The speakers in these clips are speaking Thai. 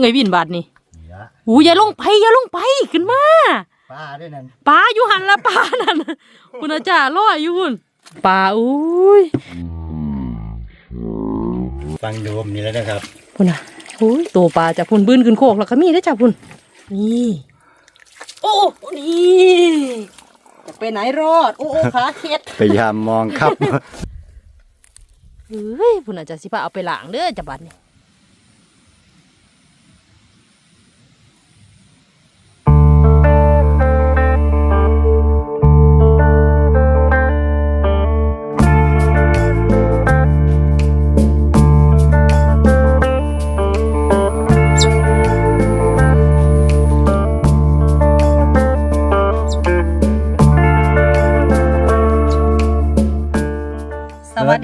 ไงวินบาดนี่นี่ละหูอย่าลงไปอย่าลงไปขึ้นมาป้าด้วยนั่นปลาอยู่หันละปลานั่นน่ะคุณอาจารย์ลอยอยู่หุ่นปลาอุ้ยฟังโดมนี่แล้วนะครับพุ่นอะอุ้ยตัวปลาจะพุ่นบื้นขึ้นโคกแล้วก็มีได้อจ้ะพุ่นนี่โอ้นี่จะไปไหนรอด โอ้โอ้ขาเค็ด พยายามมองครับ เฮ้ยพุ่นอาจจะสิพาเอาไปล้างเด้อจ้ะบัดนี่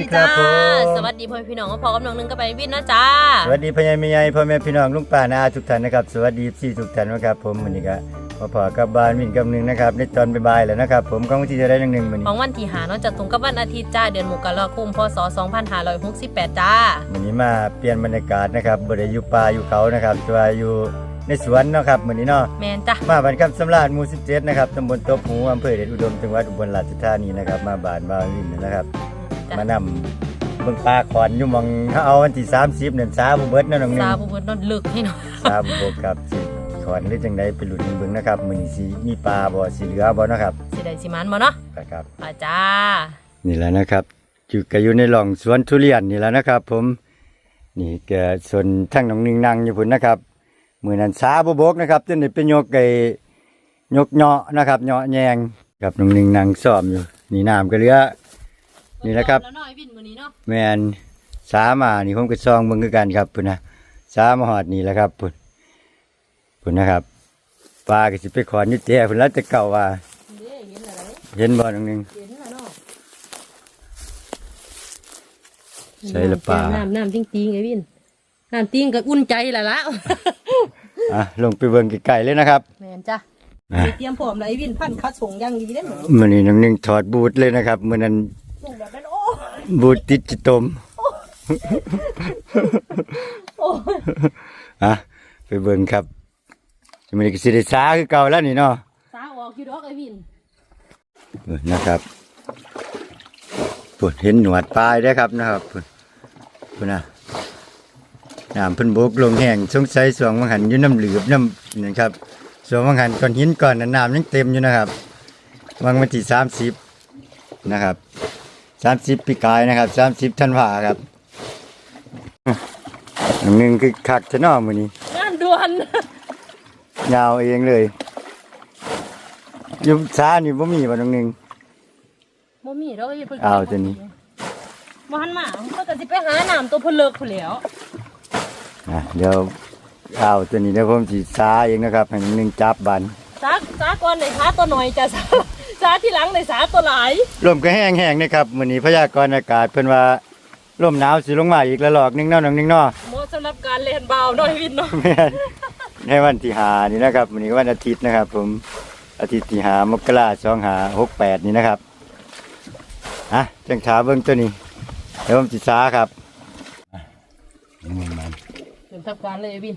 ดีครับผม สวัสดีพ่อแม่พี่น้องก็พอกับน้องนึงก็ไปวินนะจ้า สวัสดีพ่อใหญ่แม่ใหญ่พ่อแม่พี่น้องลุงป้านาอาทุกท่านนะครับ สวัสดีพี่ทุกท่านนะครับผมวันนี้ก็มาพอกับบ้านวินกับหนึ่งนะครับในตอนบ่ายๆแล้วนะครับผมก็วันที่จะได้หนึ่งหนึ่งวันขนี้องวันที่หาเนาะจะตรงกับวันอาทิตย์จ้าเดือนมกราคมพศ 2568 จ้าวันนี้มาเปลี่ยนบรรยากาศนะครับบ่ได้อยู่ป่าอยู่เขานะครับแต่ว่าอยู่ในสวนเนาะครับวันนี้เนาะแมนจ้ะมาบ้านคำสำราญหมู่17นะครับตำบลตบหูอำเภอเดชอุดมจังหวัดอุบลราชธานีนะครับมาบ้านบ้านวินนะครับ จ้ะ มานำเบิ่งปลาขอนอยู่หมองเอาวันที่30นั่นซาบ่เบิดเนาะน้องหนึซางบุบนนอนลึกให้หน่อยซาบ่เบิดครับสิขอนหรือจังไดไปลุ้นเบิ่งนะครับมื้อนี้สิมีปลาบ่สิเหลือบ่เนาะครับสิได้สิมันบ่เนาะครับ ไปจ้า นี่แหละนะครับอยู่ก็อยู่ในหล่องสวนทุเรียนนี่แหละนะครับ ผมนี่แกส่วนทั้งน้องหนึงนั่งอยู่พุ่นนะครับมื้อนั้นซาบ่บกนะครับจนได้ไปยกไอ้ยกเหาะนะครับเหาะแยงครับน้องหนึงนั่งซ้อมอยู่นี่น้ำก็เหลือ นี่แหละครับ แล้วน้อยวินมื้อนี้เนาะแมนสามานี่ผมก็ซองเบิ่งคือกันครับพุ่นนะสามาหอดนี่แหละครับพุ่นพุ่นนะครับปลาก็สิไปขอนอยู่แจ้พุ่นแล้วจะเก่าว่า เด้เห็นอะไรเห็นบ่น้องหนึง เห็นแล้วเนาะใส่ละปลา น้ำน้ำจริงๆไอ้วินน้ำจริงก็อุ่นใจและละ อะลงไปเบิ่งไกลๆเลยนะครับ แมนจ้ะอะเตรียมพร้อมแล้วไอ้วินพันคัดส่งอย่างดีเด้หนูมื้อนี้น้องหนึงถอดบูทเลยนะครับมื้อนั้น บูทติดจิตมโอ้ยอะไปเบิ่งครับมื้อนี้ก็สิได้สาคือเก่าแล้วนี่เนาะสาออกอยู่ดอกไอ้วินเออนะครับปุ่นเห็นหนวดปลายได้อครับนะครับปุ่นปุ่นนะน้ำเพิ่นบกลงแห้งสงสัยสวงวังหันอยู่น้ำเหลือบน้ำนี่ครับสวงวังหันก่อนหินก่อนน่ะน้ำยังเต็มอยู่นะครับวังวันที่สามสิบนะครับ สามสิบปีกายนะครับสามสิบธันวาครับอันหนึ่งคือคักจะนอมือนี้งานด่วนยาวเองเลยอยุบช้านี่บ่มีบ่น้องหนึ่งบ่มีดอกไอ้วินเพิ่นเอาตัวนี้บ่หันมาเพิ่นก็สิไปหาน้ำตัวเพิ่นเลิกพุ่นแหล้วอะเดี๋ยวเอาตัวนี้เดี๋ยวผมสีซาเองนะครับให้หนึ่งจับบันสาสาก่อนได้สาตัวหน่อยจ้ะ สาสาที่หลังได้สาตัวหลายลมก็แห้งๆนะครับมื้อนี้พยากรณ์อากาศเพิ่นว่าลมหนาวสิลงมาอีกละลอกหนึงเนาะน้องหนึงเนาะเหมาะสำหรับการเล่นเบาหน่อยวินเนาะแม่นในวันที่หานี่นะครับมื้อนี้วันอาทิตย์นะครับ ผมอาทิตย์ที่หามกราสองหาหกแปดนี่นะครับอะจังขาเบิ่งตัวนี้เดี๋ยวผมสิซาครับอะนี่มันเริ่มทำการเลยไอ้วิน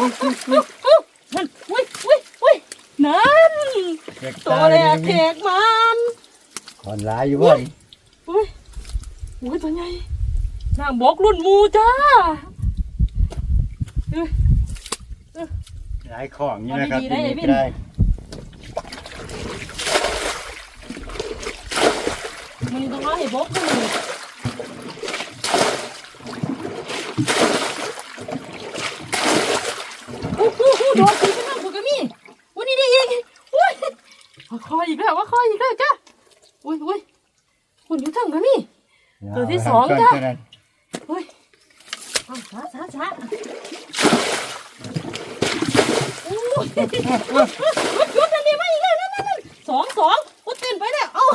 นั่นอุ้ยอุ้ยอุ้ยนั่นตัวแรกแขกมันขอนหลายอยู่บ่นี่อุ้ยอุ้ยตัวใหญ่นางบอกรุ่นหมูจ้าเอ้ยหลายของอยู่นะครับเอาดีๆได้ไอ้วินได้มันต้องเอาให้บอกกันเลยอู้หูหูโดนตีไปนั่งผมก็มีวันนี้ได้อีกอุ้ยว่าคอยอีกแล้วว่าคอยอีกแล้วจ้าอุ้ยอุ้ยคุณอยู่ทั้งกันนี่ ตัวที่สองจ้ะตัวนั้นอุ้ยเอาช้าช้าช้าอู้ยหยุดอันนี้มาอีกแล้วนั่นนั่นนั่นสองสองอุ้ยเต้นไปแล้วเอ้า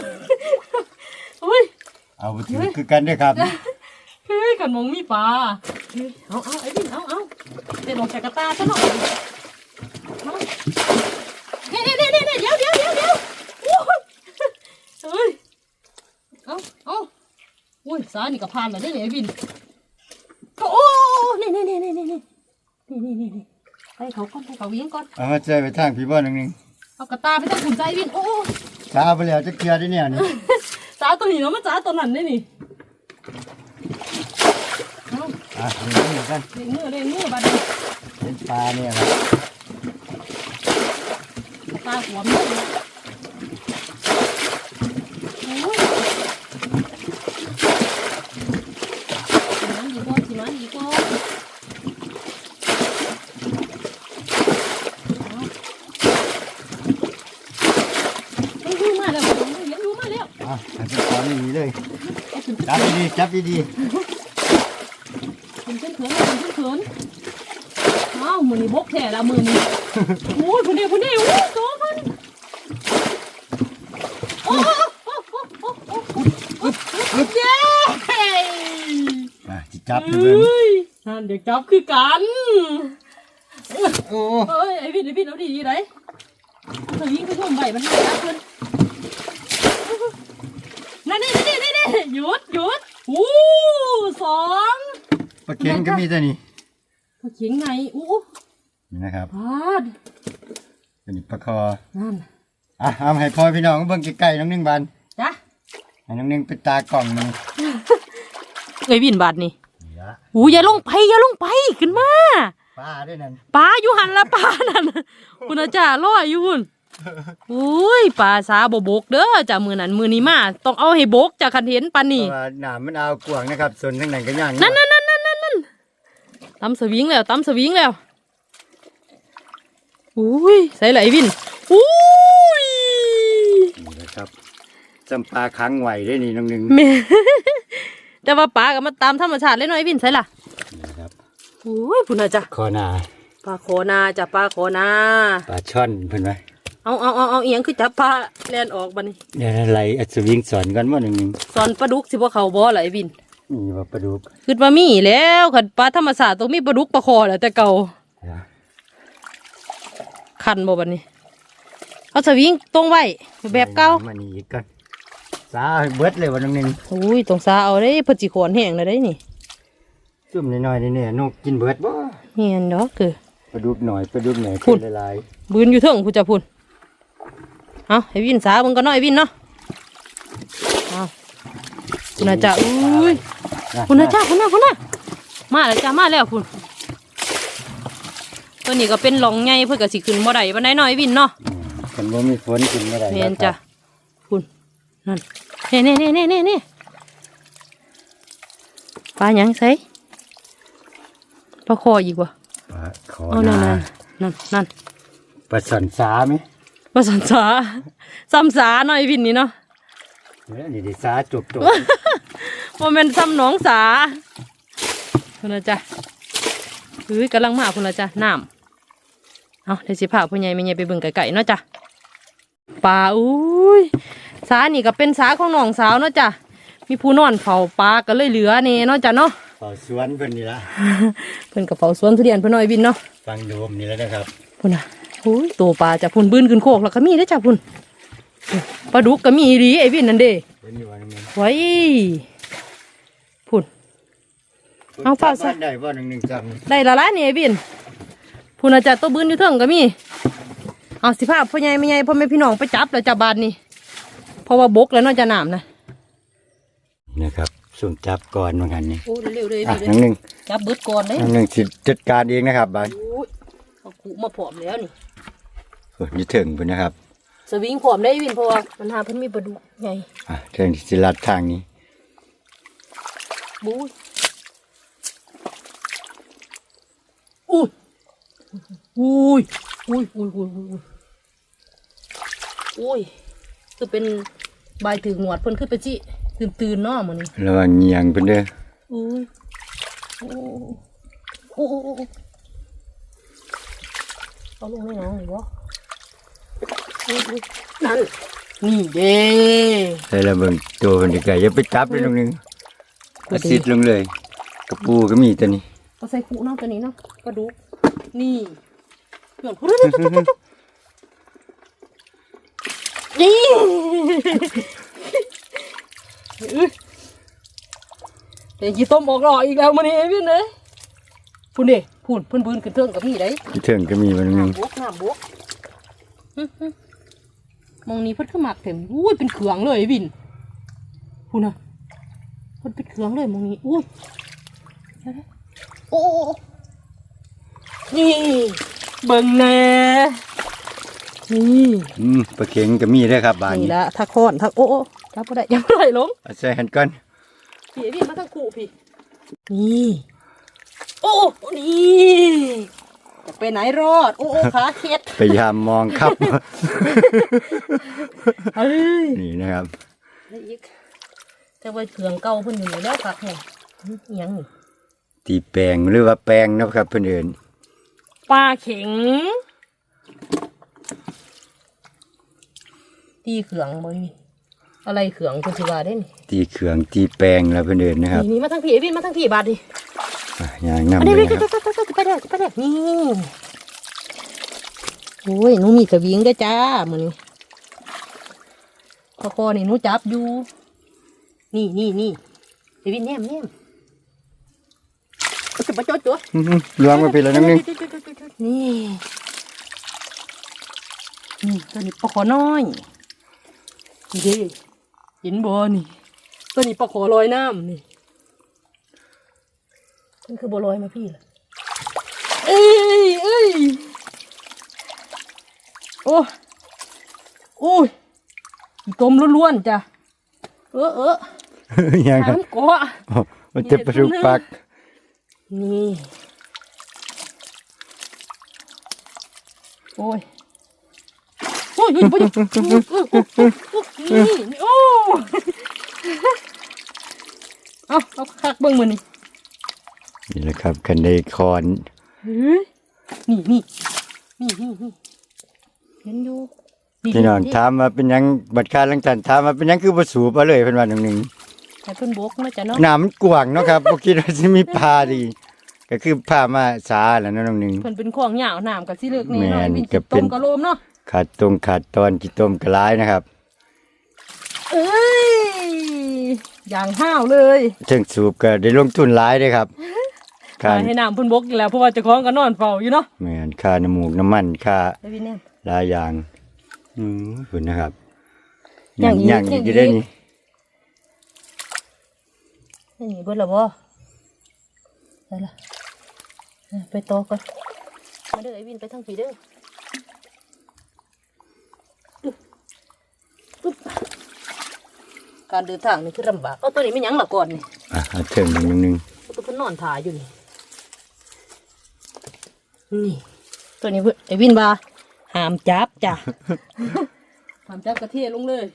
อุ้ยเอาไปถือคือกันเด้วยครับเฮ้ยขันมองมีปลาเฮ้ยเอาเอาไอ้ดินเอาเอาเดี๋ยวลงจากกระตาซะหน่อยเอาเนี่ยเนี่ยเนี่ยเนี่ยเดี๋ยวเดี๋ยวเดี๋ยวเดี๋ยวโอ้ อุ้ยสานี่ก็ผ่านแล้วนี่ไอ้บินโอ้นี่นี่นี่นี่นี่นี่นี่นี่นี่ไปเขาก่อนไปเขาเวียงก่อนเอามาใจไปทางพี่บ่หนึงเอากระตาไปตั้งขุนใจบินโอ้ๆช้าไปแล้วจะเคลียร์ได้เนี่ยนี่จ้าตัวนี้เนาะมาจ้าตัวนั้นได้นี่เอาอะนี่กันเล่งมือเล่งมือบัดนี้เป็นปลาเนี่ยครับกระตาหัวมือโอ้ยสิมันดีกว่าสิมันดีกว่าเอาเฮ้ยมาแล้วเห็นรู้มาแล้ว อะให้เป็นของนี้เลย เอาขึ้น จับดีๆจับดีขึ้นขึ้นเขินขึ้นขึ้นเขินอ้าวมือนี่บกแท้ละมือนี่โอ้ยคนนี้คนนี้โอ้ยโตมันโอ้โอ้โอ้โอ้โอ้โอ้โอ้เย้ๆอะสิจับเฮให้เบิ่ง้ยนั่นเด็กจับคือกันโอ้เอ้ยไอ้พี่ไอ้พี่เอาดีดีไหนเธอยิงไปทุ่มใบมันไม่จับเพิ่นนั่นนี่นี่นี่นี่หยุดหยุดอู้สอง ปลาเค็งก็มีตัวนี้เขาเขียงไงอู้นี่นะครับพาดตัวนี้ปลาคอนั่นอะเอาให้พ่อพี่น้องเบิ่งใกล้ๆน้องนึงบานจ้ะให้น้องนึงเป็นตากล่องหนึงเอ้ยวินบาทนี่นี่ละอู้อย่าลงไปอย่าลงไปขึ้นมาปลาด้วยนั่นปลาอยู่หันละปลานั่นคุณอาจารย์ลอยอยู่คุณอุ้ยปลาสาบบบกเด้อจ้ะมือนั้นมือนี้มา ต้องเอาให้บกจ้ะคันเห็นปลาเพนี่ราะว่าน้ำมันเอากวางนะครับส่วนทางนั้นก็ย่างนั่นนั่นนั่นนั่นนั่นนั่น ตำสวิงแล้วตำสวิงแล้วอุ้ยใส่ไหลวินอุ้ยนี่นะครับจำปลาค้างไหวได้นี่น้องนึงแม่แต่ว่าปลาก็มาตามธรรมชาติเลยเน้อยวินใส่ล่ะนะครับอุ้ยพุ่นอาจ้ะคอนาปลาโคนาจ้ะปลาโคนาปลาช่อนเพิ่นไหมเอาเอาเอาเอาเอียงคือจับปลาแลนออกบัดนี้เดี๋ยวอะไรอัศวิงสอนกันว่าน้องนึงสอนปลาดุกสิบ่เขาบ่ล่ะไอ้วิน นี่ว่าปลาดุกคิดว่ามีแล้วคันปลาธรรมชาติต้องมีปลาดุกปลาคอแหละแต่เก่าเดี๋ยวคันบ่บัดนี้ เอาสวิงตรงไว้แบบเก่ามานี่อีกก่อนสาให้เบิดเลยว่าน้องนึงอุ้ยตรงซาเอาได้เพิ่นสิขอนแห้งเลยได้นี่จุ่มน้อยๆนี่เนี่ยนกกินเบิดบ่เฮียนดอกคือปลาดุกหน่อยปลาดุกหน่อยพูดเป็นหลายบืนอยู่เทิงผู้จะพุ่นเอาให้วินสาเบิ่งก็น้อยวินเนาะเอา คุณอาจารย์อุ้ยๆนะคุณอาจารย์คุณน่ะคุณน่ะมาแล้วจ้ามาแล้วคุณตัวนี้ก็เป็นหลองใหญ่เพื่อก็สิขึ้นบ่ได้ปานใดน้อยวินเนาะอืมกันบ่มีฝนกินไม่ได้แม่นจ้ะคุณนั่นเน่เน่เน่เน่เน่เน่ปลาหยังใส่ปลาคออีกวะปลาขอเอานั่นนานั่นนั่นนั่นปลาสันสาไหมปลาสันสาซ้ำสาหน่อยวินนี่เนาะเนี่ยนี่ได้สาจบจบ โมเมนซ้ำหนองสาคุณละจ้ะเฮ้ยกำลังมาคุณละจ้ะน้ำเอาเดี๋ยวสิพาพ่อใหญ่แม่ใหญ่ไปเบิ่งไก่ๆเนาะจ้ะปลาอุ้ยสานี่ก็เป็นสาของน้องสาวเนาะจ้ะมีผู้นอนเฝ้าปลาก็เลยเหลือเน่เนาะจ้ะเนาะเฝ้าสวนเพิ่นนี่ละเพิ่นกับเฝ้าสวนทุเรียนเพิ่นน้อยวินเนาะฟังโดมนี่แล้วนะครับพุ่นน่ะอุ้ยตัวปลาจ้ะพุ่นบืนขึ้นโคกแล้วก็มีได้อจ้ะพุ่นปลาดุกก็มีอีหลีไอ้วินนั่นเด้เป็นอยู่ว่านึงไว้พุ่น เอาเฝ้าซะ ได้บ่หนึ่งหนึ่งจำได้และละนี่ไอ้วินพุ่นอาจารย์ตัวบืนอยู่เทิงก็มี เอาสิภาพพ่อใหญ่ไม่ใหญ่พ่อแม่พี่น้องไปจับแล้วจับบานนี่เพราะว่าบกแล้วเนาะจะน้ำนะนะครับสุ่มจับก่อนเหมือนกันนี่โอ้เร็วๆเลยอะน้องหนึ่งจับเบิดก่อนเลยน้องหนึ่งสิจัดการเองนะครับบานโอ้ยเอา cụ มาผอมแล้วนี่โอ้ยนี่ถึงเพิ่นนะครับสวิงผอมได้วินเพราะว่ามันหาเพิ่นมีปลาดุกไงอะเทิงสิลัดทางนี้บูย อุ้ยอุ้ยอุ้ยอุ้ยอุ้ยอุ้ยอุ้ยคือเป็นใบถือหนวดเพิ่นขึ้นไปจิตื่นตื่นๆเนาะมื้อนี้ระวังเงียงเพิ่นเด้ออุ้ยโอ้โอ้โอ้โอ้เอาลงไม่น้องหรือวะอุ้ยอุ้ยนั่นนี่เด้ใส่ระเบิงตัวเพิ่นดีกว่าอย่าไปจับเลยน้องหนึ่งเอาสิดลงเลย กระปูก็มีตัวนี้ เอาใส่คุเนาะตัวนี้เนาะกระดูกนี่เพื่อนพูดนี่เดี๋ยวกี่ต้มออกหล่ออีกแล้วมันนี่พี่เนยพูนเด้พูนพูนปืนขึ้นเทิงกับมีได้ที่เทิงก็มีมันนึงน้ำบวกน้ำบวกมองนี้พิ่นขึ้นหมักเต็มอุ้ยเป็นเขืองเลยวินพูนนะพิ่นเป็นเขืองเลยมองนี้อุ้ย โอ้โอ้โอ้นี่ เบิ่งแน่นี่อืมปลาเข็งก็มีเด้อครับบานนี่นี้ละทักคอนทักโอ้โอ้จับบ่ได้ยังบ่ได้ลงเอาใส่หันก่อนพี่เอพี่มาทั้งคู่พี่นี่โอ้โอ้นี่จะไปไหนรอด โอ้โอ้ขาเข็ดพยายามมองครับ เฮ้ย นี่นะครับได้อีกแต่ว่าเครื่องเก่าเพิ่นอยู่นี่แล้วครับเนี่ยอิหยังนี่ ตีแปลงหรือว่าแปลงนะครับเพื่อนเอินปลาเข็ง ตีเขืองบ่มีอะไรเขืองคุณสิว่าได้นี่ตีเขืองตีแปลงแล้วเพื่อนเอินนะครับนี่นี่มาทั้งพี่เอพี่มาทั้งพี่บาดดิอะอย่างนำอันเลนี้ยไปนะครับไปไปไปไปไปไปไปนี่โอ้ยหนูมีสวิงด้วยจ้ามือนี้พอคอนี่หนูจับอยู่ นี่นี่นี่เดวินแนมแนม จะมาจดจ้อื้อหือล้วงไปแล้วน้ำหนึงนี่นี่ตัวนี้ปลาขอน้อยนี่เด้เห็นบ่นี่ ตัวนี้ปลาขอลอยน้ำนี่มันคือบัวลอยมาพี่ล่ะเอ้ยเอ้ยโอ้โอ้ยอีต้มล้วนๆจ้ะเออเออย่างครับน้ำเกาะโอ้มันจะประทุกปัก นี่โอ้ยโอ้ย โอ้ยโอ้ยโอ้ยนี่โอ้เอาเอาคักเบิ่งมือนี่นี่แหละครับคันไดคอนเฮ้ยนี่นี่นี่นี่นี่เห็นอยู่พี่น้องถามมาเป็นยังบัดคาลังตันถามมาเป็นยังคือบ่สูบเอาเลยเพิ่นว่าน้ำหนึ่ง แต่เพิ่นบกมาจ้ะเนาะน้ำมันกว้างเนาะครับบ่คิดว่าสิมีปลาดี ก็คือพามาสาแล้วเนาะน้องหนึง เพิ่นเป็นของหยาวน้ำกับสิเลือกนี่แม่เนาะนวินก็สิเป็ต้น มกะโลมเนาะขาดตรงขาดตอนกี่ต้มกระลายนะครับเอ้ยอย่างห้าวเลยถึงสูบก็ได้ลงทุนหลายเด้ครับค่าให้น้ำเพิ่นบกอีกแล้วเพราะว่าเจ้าของก็นอนเฝ้าอยู่เนาะแม่นค่าน้ำมูกน้ำมันค่า ไอ้วินแนม หลายอย่าง อืมคุณนะครับอย่างอีกอย่างอย่างอีอีกกได้นี่ นี่เบิดและบ่ได้ละอะไปโตอก่อนมาเด้อไอ้วินไปทางผีเด้ออึ๊บอึ๊บการเดินทางนี่คือลำบากเอาตัวนี้ไม่ยั้งละก่อนนี่อะเอาถึงหนึ่งหนึ่งเอาตัวเพิ่นนอนถ่ายอยู่นี่นี่ตัวนี้เพิ่นไอ้วินว่าห้ามจับจ้ะห้ามจับกระเทียลงเลย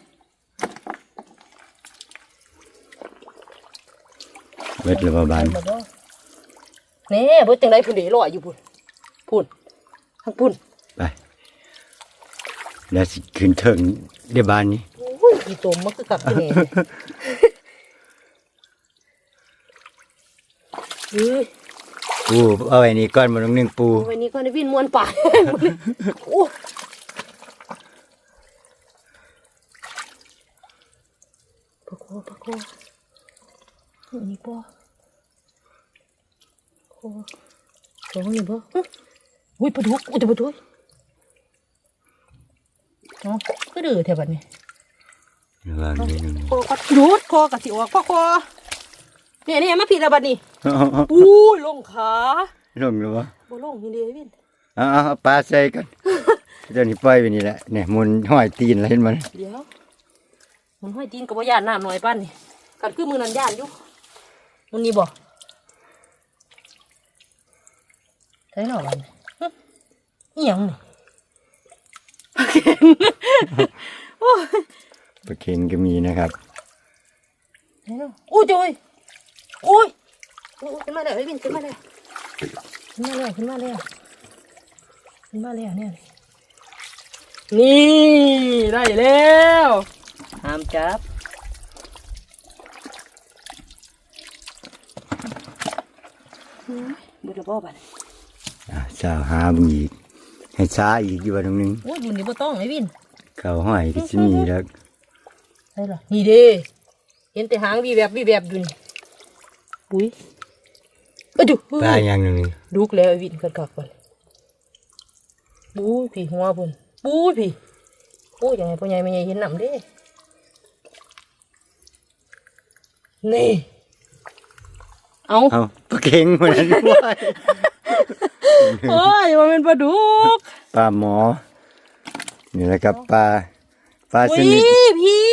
เวทระบาลเบิดบ่แนี่เบิดจังไดพุ่นเดลอยอยู่พุ่นพุ่นทางพุ่นไปแล้วสิขึ้นเถิงเดี๋ยวบานนี้โอ้ยอีตมมันคือกัดที่นี่เฮ้ยปูเอาไว้นี่ก้อนมาลงหนึ่งปูวันนี้ก็ได้วินมวนป่าโอ้ปะโคปะโค นี่ปะโคสองนี่ปะอุ้ยปลาดุกอุ้ยแต่ปลาดุกเนาะก็ดื้อแถวบัดนี้ระวังนิดหนึ่งคอกัดรูดคอกัดสิออกพ่อคอเนี่ยเนี่ยมาผิดแล้วบัดนี้อุ้ยลงขาลงหรือวะบ่ลงนี่เด้วินเอาเอาเอาปลาใส่กันเจ้านี่ปล่อยไปนี่แหละเนี่ยมุนห้อยตีนอะไรเห็นมันเดี๋ยวมันห้อยตีนกับว่าย่านน้ำหน่อยป้านนี่กัดคือมือนันย่านอยู่ มันนี่บ่ใช่หรอวันฮึอีหยังนี่โอ้ยปลาเค็งก็มีนะครับใช่หรอโอ้ยโอ้ยโอ้ยโอ้ยขึ้นมาแล้วไอ้วินขึ้นมาแล้วขึ้นมาแล้วขึ้นมาแล้วขึ้นมาแล้วเนี่ยนี่ได้แล้วห้ามจับ บุตรบ่บัดอะสาวหาบึงอีกให้ช้าอีกอยู่ว่าตรงนึงโอ้ยบุญนี่บ่ต้องไอ้วินเขาห้อยก็จะมีแล้วใช่ล่ะนี่เด้เห็นแต่หางวีแวบวีแวบอยู่นี่ปุ้ยเอ้ยจุปลาอย่างหนึงดุกแล้วไอ้วินกันกักก่อนปุ้ยพี่หัวพุ่นปุ้ยพี่โอ้ยยังไงพ่อใหญ่ไม่ใหญ่เห็นหนำเด้นี่ เอาเอาปลาเข็งมันนั้นว้ายโอ้ยมันเป็นปลาดุกปลาหมอ นี่แหละครับปลาปลาชอุ้ยนิดพี่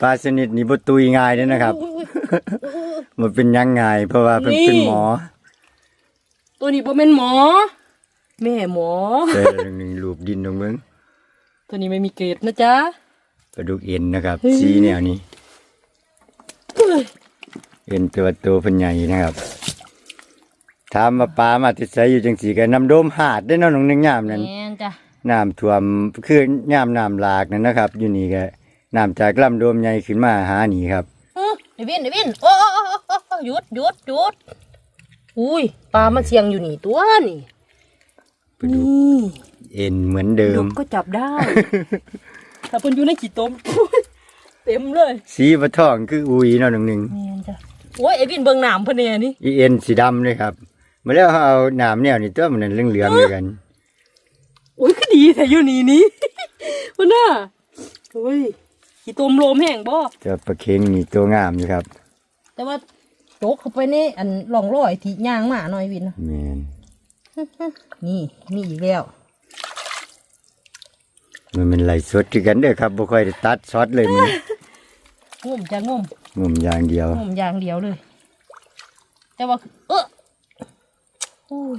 ปลาชนิดนี้บ่ตุยง่ายเด้อนะครับอุ๊ยอุ๊ยมันเป็นยังไงเพราะว่าเพิ่นนี่เป็นหมอ ตัวนี้บ่เป็นหมอ แม่หมอแต่หนึ่งรูปดินตรงเมืองตัวนี้ไม่มีเกรดนะจ๊ะกระดูกเอ็นนะครับเฮ้ยสีแนวนี้เฮ้ย เอ็นตัวโตเพิ่นใหญ่นะครับถามมาปลามาติดใสอยู่จังสีกันน้ำโดมหาดได้อเนาะน้องหนึงยามนั้นแม่นจ้ะน้ำท่วมคือยามน้ำหลากนั่นนะครับ อยู่นี่ก็น้ำจากลำโดมใหญ่ขึ้นมาหานี่ครับเออไอ้วินไอ้วินโอ้โอ้โอ้โอ้โอ้หยุดหยุดหยุดอุ้ยปลามันเสียงอยู่นี่ตัวนี่ไปดูนี่เอ็นเหมือนเดิดุม กก็จับได้แต่เพิ่นอยู่ในกี่ต้มเต็มเลย สีบะทองคืออุยเนาะน้องหนึง แม่นจ้ะ โอ้ยไอ้วินเบิ่งน้ำเพิ่นเนี่ยนี่อีเอ็นสีดำเลยครับมาแล้วเอาน้ำแนวนี่ตัวมันนั้นเหลืองๆด้วยกันโอ้ยก็ดีแต่อยู่นี่นี่พุ่นน่ะโอ้ยกี่ต้มโลมแห้งบ่เจะปลาเค็งนี่ตัวงามอยู่ครับแต่ว่าโจกเข้าไปในอันร่องรอยที่ย่างมาหน่อยวินนะแมนนี่นี่อีกแล้วมันเป็นไหลสดคือกันเด้อครับบ่ค่อยได้ตัดช็อตเลยมัน งมจะงมงุ่มอย่างเดียวงมอย่างเดียวเลย แต่ว่าเออโอ้ย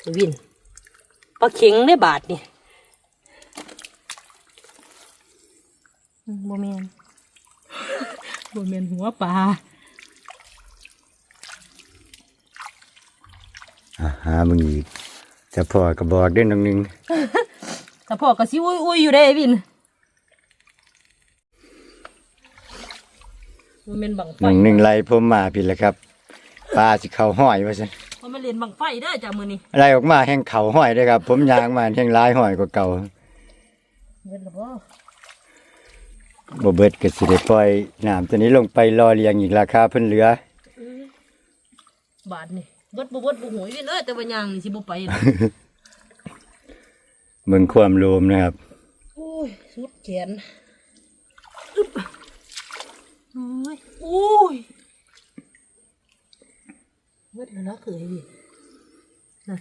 ไอ้วินปลาเข็งได้บาทนี่อืมบ่แมนบ่แมนหัวปลาอะหามึงอีกจะพอก็บอกเด้อน้องหนึงแต่พ่อก็สิอุ้ยอุ้ยอยู่ได้ไอ้วิน มันเป็นบังไฟน้องหนึงไล่ผมมาพี่ละครับปลาสิเข้าห้อยว่าซั่นมันมาเล่นบังไฟเด้อจ้ามือนี่ไล่ออกมาแห่งเข้าห้อยเด้อครับ ผมยางมาแห่งหลายห้อยกว่าเก่าเล่นหรอบ่บ่เบิดก็สิได้ปล่อยน้ำตัวนี้ลงไปรอเลี้ยงอีกราคาเพิ่นเหลือ บาทนี่เบิดบ่เบิดบ่หวยวินเอ้ยแต่ว่าย่างนี่สิบ่ไปนะเบิ่งความโลมนะครับ โอ้ยสุดแขนอึ๊บโอ้ยโอ้ยเบิดแล้วนะเคยวินน่ะ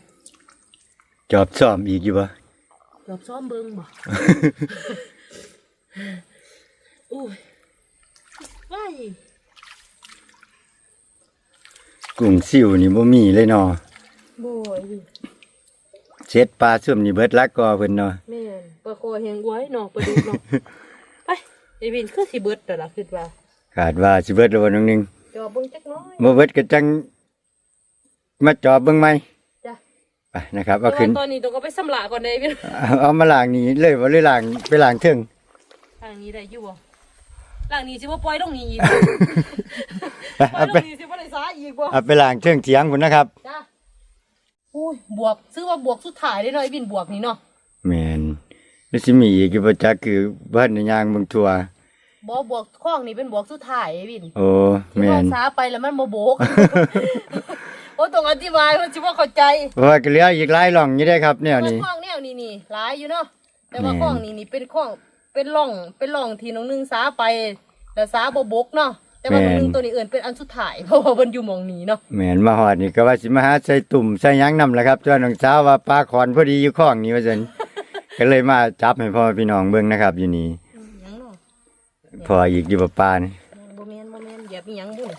จอบซ่อมอีกอยู่บ่รอบซ้อมเบิ่งบ่โอ้ยว้ายกุ้งซิวนี่บ่มีเลยเนาะโบ่ยวินเช็ดปลาซุ่มนี่เบิดลักกอเพิ่นเนาะแม่นปลาคอแหงไว้เนาะปลาดุกเนาะไปไอ้วินคือสิเบิดแล้วล่ะคิดว่า ขาดว่าสิเบิดแล้วบ่น้องหนึงจอเบิ่งจักหน้อยบ่เบิดก็จังมาจอบเบิ่งใหม่จ้ะไปนะครับแต่เอาขึ้นว่าตอนนี้ต้องก็ไปสำละก่อนเด้วินเอาเอามาล้างนี่เลยบ่เลยล้างไปล้างเทิงทางนี้ได้อยู่บ่ล่างนี้สิบ่ปล่อยตรงนี้อีกไปปล่อเอายตไปรงนี้สิบ่ได้สาอีกบ่เอาไปล้างเทิงเถียงพุ่นนะครับจ้ะอุ้ยบวกซื้อว่าบวกสุดท้ายได้เนาะไอ้วินบวกนี่เนาะแม่นแล้วสิมีอีกอยู่บ่จักคือบ้านในย่างเบิ่งทั่ว บ่บวกข้องนี่เป็นบวกสุดท้ายไอ้วินโอ้ที่แม่ว่านสาไปแล้วมันบ่โบกโอ้ต้องอธิบายมันสิบ่เข้าใจเพราะว่าก็เหลืออีกหลายหล่องอยู่ได้ครับแนวว่านี้ ข้องแนวนี้นี่หลายอยู่เนาะแต่ว่าแม่น ข้องนี่นี่เป็นข้องเป็นร่องเป็นร่องที่น้องนึงสาไปแต่สาบ่บกเนาะแต่ว่าน้องนึงตัวนี้เอื่นเป็นอันสุดท้ายเพราะว่าเพิ่นอยู่หมองนี้เนาะแม่นมาฮอดนี่ก็ว่าสิมาหาใส่ตุ่มใส่หยังนำแหละครับตัวน้องสาวว่าปลาขอนพอดีอยู่ข้องนี้ว่าซั่น ก็เลยมาจับให้พ่อพี่น้องเบิ่งนะครับ อยู่นี่หยังเนาะ พออีกอยู่บ่ปลานี่บ่แม่นบ่แม่นเหยียบอีหยังบุ่น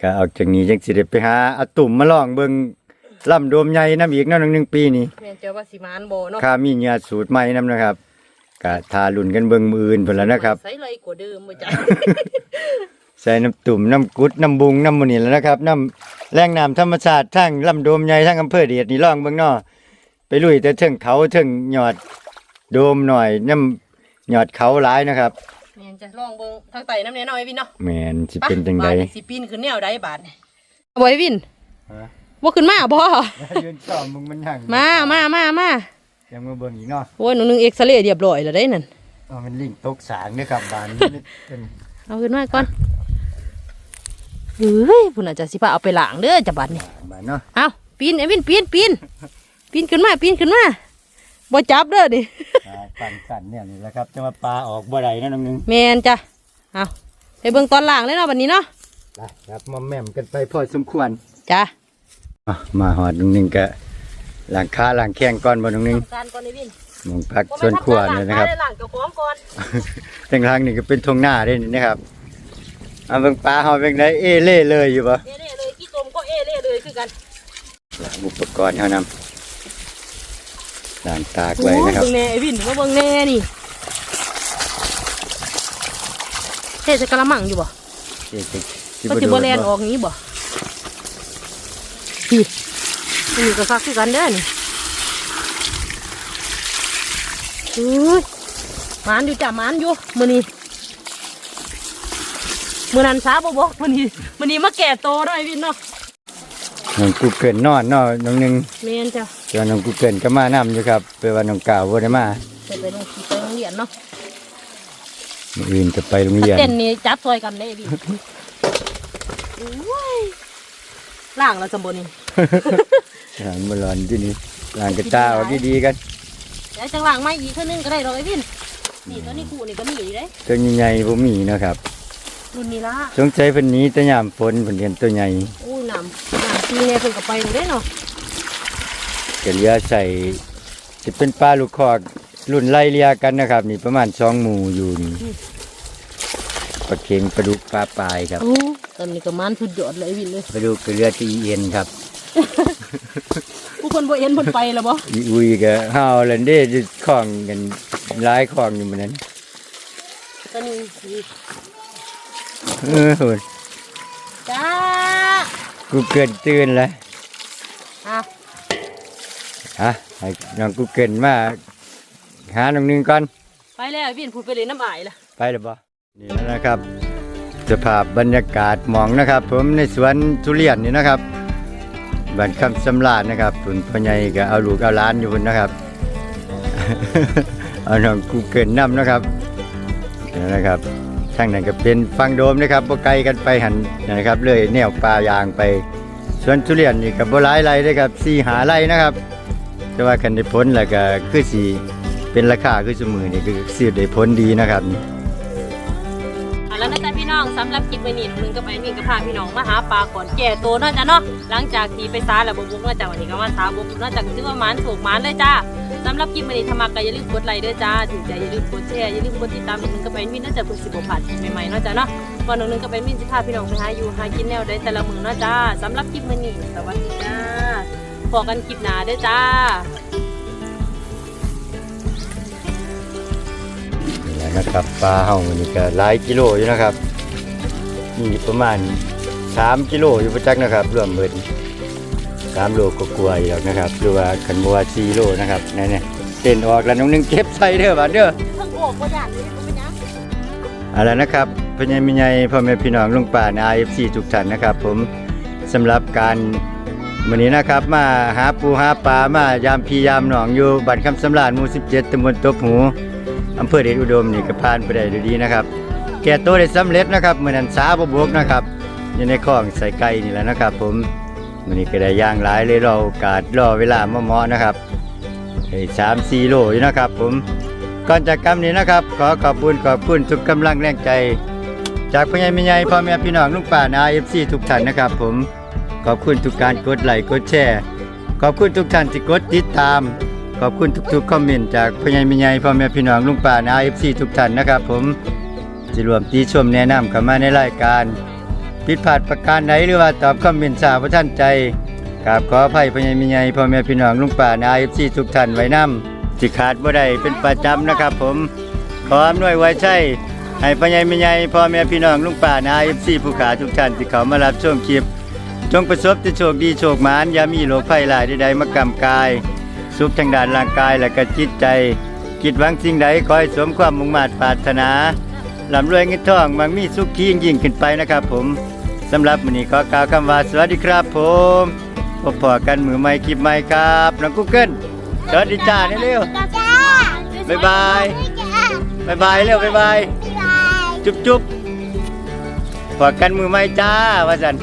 ก็ออกจากนี้จังสิได้ไปหาเอาตุ่มมาลองเบิ่งลำโดมใหญ่น้ำอีกเนาะหนึ่งปีนี่แม่นเจ้าว่าสิมานบ่เนาะข้ามีเหงื่อสูตรใหม่นํนะครับก็ทารุ่นกันเบิ่งมืออื่นพุ่นแล้วนะครับใส่เลยกว่าเดิมบ่จ้ะใส่น้ำตุ่มน้ำกุดน้ำบุงน้ำมันนี่แหล้วนะครับน้ำแรงน้ำธรรมชาติทั้งลำโดมใหญ่ทั้งอำเภอเดียดนี่ลองเบิ่งเนาะไปลุยแต่เทิงเขาเทิงยอดโดมหน่อยน้ำยอดเขาหลายนะครับ แม่นจะลองเบิ่งทางไตน้ำแน่นอนไอ้วินเนาะแมนสิเป็นจังไดบาทนี่สิปีนขึ้นแนวใดบาทนี่บ่ไอ้วินบ่ขึ้นมาบ่ยืนซ้อมมึงมันยังมามามามายังมาเบิ่งอีกเนาะโอ้ยหนูนึงเอ็กซเรย์เรียบร้อยแล้วได้นั่นเอามันลิงตกสางเด้อครับบานนี้เป็นเอาขึ้นมาก่อนเฮ้ยพุ่นอาจจะสิพาเอาไปล้างเด้อจ้ะบัดนี่บานเนาะเอาปีนไอ้วินปีนปีนปีนขึ้นมาปีนขึ้นมา บ่จับเด้อดิอ่าปั่นสั่นเนี่ยนี่แหละครับจะมาปลาออกบ่ได้นะน้องหนึงแมนจ้ะเอาไปเบิ่งตอนล่างเลยเนาะบัดนี้เนาะครับมอมแม่มกันไปพอสมควรจ้ะอะมาหอดน้องหนึงก็หลังค้าหลังแข้งก่อนบ่น้องหนึงการก่อนไอ้วินหมองพักส่วนขวาเนี่ยนะครับล่างเจ้าของก่อนทางทางนี่ก็เป็นทงหน้าได้นี่นะครับเอาเบิ่งปลาเฮาเบิ่งได้เอเล่เลยอยู่บ่เอเล่เลยขี้ตมก็เอเล่เลยคือกัน อุปกรณ์เฮานำ ด่านตากไว้นะครับโอ้เบิ่งแน่ไอ้วินมาเบิ่งแน่นี่เทใส่กระมังอยู่บ่เอ๊ะสิสิก็บ่สิโดบ่นแลนออกนี้บ่พี่นี่ก็คักคือกันเด้อนี่อุ้ยหมานอยู่จ้ะหมานอยู่มื้อนี้มื้อนั้นซาบ่บ่มื้อนี้มื้อนี้มาแก่โตเนาะไอ้วินเนาะ น้องกูเกิลนอนเนาะน้องหนึงแม่นจ้ะเจ้าน้องกูเกิลก็มานํอยู่ครับเปนว่าน้องกาวบ่ได้มาไปไปโรงไปโรงเรียนเนาะมื้ออื่นจะไปโรงเรียน เต้นนี่จับซอยกันได้พี่อุ้ยล่างแล้วจำบนี่หลังบ่ร้อนที่นี่หลังกระตาเอาดีๆกันเดี๋ยวจังหลังไม่อีกเท่านึงก็ได้ดอกไอ้พี่นี่ตัวนี้กูนี่ก็มีอยู่ได้ตัวใหญ่ๆบ่มีนะครับ รุ่นนี้ละสงสัยเพิ่นหนี้แต่ยามฝนเพิ่นเห็นตัวใหญ่อู้ยน้ำน้ำปีเนี่ยเพิ่นก็ไปเลยเด้เนาะก็เหลือใส่สิเป็นปลาลูกคอกรุ่นไล่เลียกันนะครับ นี่ประมาณ2หมู่อยู่นี่ปลาเค็งปลาดุกปลาปลายครับโอ้ตอนนี้ก็มันสุดยอดเลยไอ้พี่เลยปลาดุกก็เหลือที่เอ็นครับ ผู้คนบ่เอ็นเพิ่นไปแล้วบ่อีอุยก็เฮาแลนเด้จะคล้องกันหลายคล้องอยู่มื้อนั้นตอนนี้ เออโหดจ้ากูเกินตื่นแล้วอะฮะให้น้องกูเกินมาหาน้องหนึงก่อน ไปแล้วไอ้พี่พูดไปเลยน้ำอายละไปแล้วบ่นี่แล้วนะครับ สภาพบรรยากาศหมองนะครับ ผมในสวนทุเรียนนี่นะครับบ้านคำสำราญนะครับผุนพ่อใหญ่ก็เอาลูกเอาหล้านอยู่พุ่นนะครับ เอาน้องกูเกินน้ำนะครับนี่นะครับ ทางนั้นก็เป็นฟังโดมนะครับบ่ไกลกันไปหันนะครับเลยแนวป่ายางไปสวนทุเรียนนี่ก็บ่หลายไร่เด้ครับสี่หาไร่นะครับ แต่ว่ากันได้ผลแล้วก็คือสิเป็นราคาคือสมือนี่คือสิได้ผลดีนะครับแล้วนะจ๊ะพี่น้องสำหรับคลิปวันนี้หนึงก็ไปมีกับพาพี่น้องมาหาปลาก่อนแก่โตเนาะจ้ะเนาะหลังจากที่ไปซาแล้วบ่บุกเนาะจ้ะวันนี้ก็มาซาบุกเนาะจ้ะก็ถือว่ามานถูกมานเลยจ้า สำหรับคลิปวันนี้ถ้ามักก็อย่าลืมกดไลค์ด้วยจ้าถึงใจอย่าลืมกดแชร์อย่าลืมกดติดตามหนึงก็ไปมีน่าจะเพิ่งสิบ่พลาดใหม่ๆเนาะจ้ะเนาะวันหนึงก็ไปมีสิพาพี่น้องไปหาอยู่หากินแนวใดแต่ละมือเนาะจ้าสำหรับคลิปวันนี้สวัสดีจ้าพบกันคลิปหน้าด้อจ้านี่แหละนะครับปลาเฮามันนี่ก็หลายกิโลอยู่นะครับนี่ประมาณ3กิโลอยู่ประจักนะครับรวมเบิด 3โลก็กลัวาๆอยู่แล้วนะครับหรือว่าคันบ่ว่า4โลนะครับนี่ๆเส้นออกแล้วน้องหนึงเก็บใส่เด้อบาดเด้อทั้งโอกบ่ย่านเลยบ่เป็นหยังเอาละนะครับพ่อใหญ่แม่ใหญ่พ่อแม่พี่น้องลุงป่าใน IFC ทุกท่านนะครับ ผมสำหรับการวันนี้นะครับมาหาปูหาปลามายามพียามหนองอยู่บ้านคำสำราญหมู่17ตำบลตบหูอำเภอเดชอุดมนี่ก็ผ่านไปได้ด้วยดีนะครับ แก่ตัวได้สำเร็จนะครับมื้อนั้นสาบ่บกนะครับอยู่ในคลองใส่ไก่นี่แหละนะครับ ผม มื้อนี้ก็ได้ย่างหลายเลยรอโอกาสรอเวลาเหมาะๆนะครับให้3 4โลอยู่นะครับ ผมก่อนจากกรรมนี้นะครับ ขอขอบคุณขอบคุณทุกกำลังแรงใจ จากพ่อใหญ่แม่ใหญ่พ่อแม่พี่น้องลุงป่านาเอฟซีทุกท่านนะครับ ผมขอบคุณทุกการกดไลค์กดแชร์ขอบคุณทุกท่านที่กดติดตาม ขอบคุณทุกๆคอมเมนต์จากพ่อใหญ่แม่ใหญ่พ่อแม่พี่น้องลุงป่านาเอฟซีทุกท่านนะครับ ผมที่รวมตีชมแนะนำเข้ามาในรายการ ผิดพลาดประการใดหรือว่าตอบคอมเมนสาวพระท่านใจกราบขออภัยพญ่แม่ใหญ่พ่อแม่พี่น้องลุงป่านาเอฟซีทุกท่านไว้นำที่ขาดบ่ได้เป็นประจำนะครับ ผมขออำนวยไว้ใช่ให้พญ่แม่ใหญ่พ่อแม่พี่น้องลุงป่านาเอฟซีผู้ขาทุกท่านที่เขามารับชมคลิป จงประสบแต่โชคดีโชคหมานอย่ามีโรคภัยหลายใดๆมากำกาย สุขทางด้านร่างกายและก็จิตใจคิดหวังสิ่งใดขอให้สมความมุ่งมั่นปรารถนาลำรวยเงินทองมังมีสุขยิ่งยิ่งขึ้นไปนะครับผม สำหรับมื้อนี้ขอกล่าวคำว่าสวัสดีครับผมพบพอกันมือใหม่คลิปใหม่ครับน้องกูเกิลสวัสดีจ้าเร็วๆบ๊ายบายบ๊ายบายเร็วบ๊ายบายจุ๊บจุ๊บพอกันมือใหม่จ้าว่าซั่น